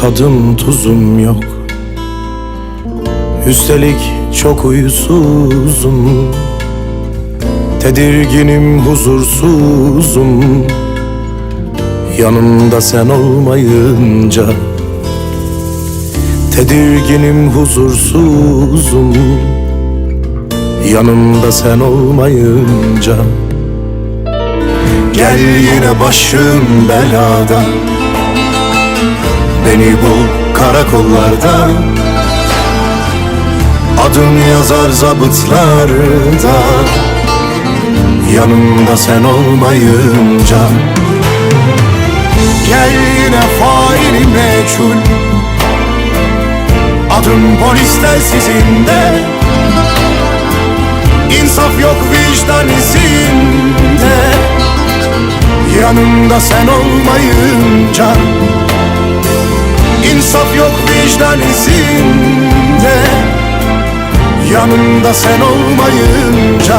tadım tuzum yok. Üstelik çok uyusuzum Tedirginim huzursuzum. Yanımda sen olmayınca Tedirginim huzursuzum. Yanımda sen olmayınca Gel yine başım belada Beni bul karakollarda Adım yazar zabıtlarda. Yanımda sen olmayınca. Gel yine faili meçhul. Adım polis telsizinde İnsaf yok vicdan izinde. Yanımda sen olmayınca İnsaf yok vicdan izinde. Yanımda sen olmayınca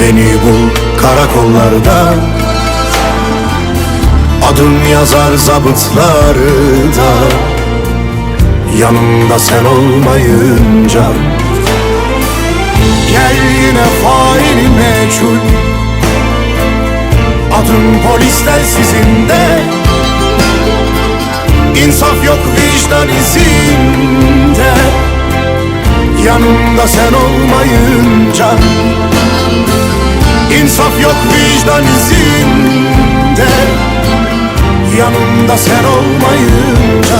Beni bul karakollarda. Adım yazar zabıtlarda. Yanımda sen olmayınca. Gel yine faili meçhul. Adım polis telsizinde İnsaf yok vicdan izinde. Yanımda sen olmayınca vicdan izinde. Yanımda sen olmayınca